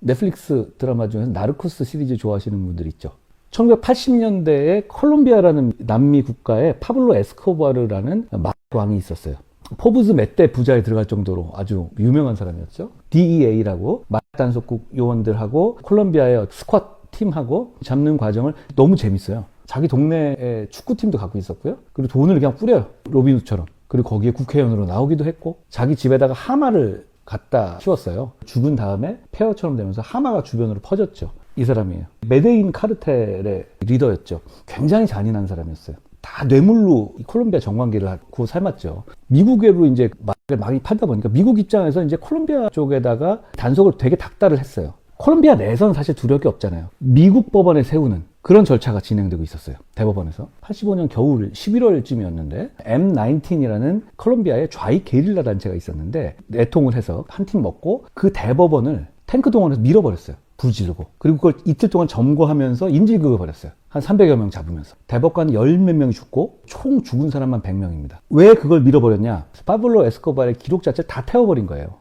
넷플릭스 드라마 중에서 나르코스 시리즈 좋아하시는 분들 있죠. 1980년대에 콜롬비아라는 남미 국가에 파블로 에스코바르라는 마왕이 있었어요. 포브스 몇 대 부자에 들어갈 정도로 아주 유명한 사람이었죠. DEA라고 마단속국 요원들하고 콜롬비아의 스쿼트 팀하고 잡는 과정을 너무 재밌어요. 자기 동네에 축구팀도 갖고 있었고요. 그리고 돈을 그냥 뿌려요. 로빈후드처럼. 그리고 거기에 국회의원으로 나오기도 했고 자기 집에다가 하마를 갖다 키웠어요. 죽은 다음에 폐허처럼 되면서 하마가 주변으로 퍼졌죠. 이 사람이에요. 메데인 카르텔의 리더였죠. 굉장히 잔인한 사람이었어요. 다 뇌물로 이 콜롬비아 정관계를 하고 삶았죠. 미국으로 이제 말을 많이 팔다 보니까 미국 입장에서 이제 콜롬비아 쪽에다가 단속을 되게 닥달을 했어요. 콜롬비아 내에서는 사실 두려울 게 없잖아요. 미국 법원에 세우는 그런 절차가 진행되고 있었어요. 대법원에서. 85년 겨울 11월쯤이었는데 M19이라는 콜롬비아의 좌익 게릴라 단체가 있었는데 내통을 해서 한 팀 먹고 그 대법원을 탱크 동원해서 밀어버렸어요. 불 지르고. 그리고 그걸 이틀 동안 점거하면서 인질극을 벌였어요. 한 300여 명 잡으면서. 대법관 열몇 명이 죽고 총 죽은 사람만 100명입니다. 왜 그걸 밀어버렸냐? 파블로 에스코바의 기록 자체를 다 태워버린 거예요.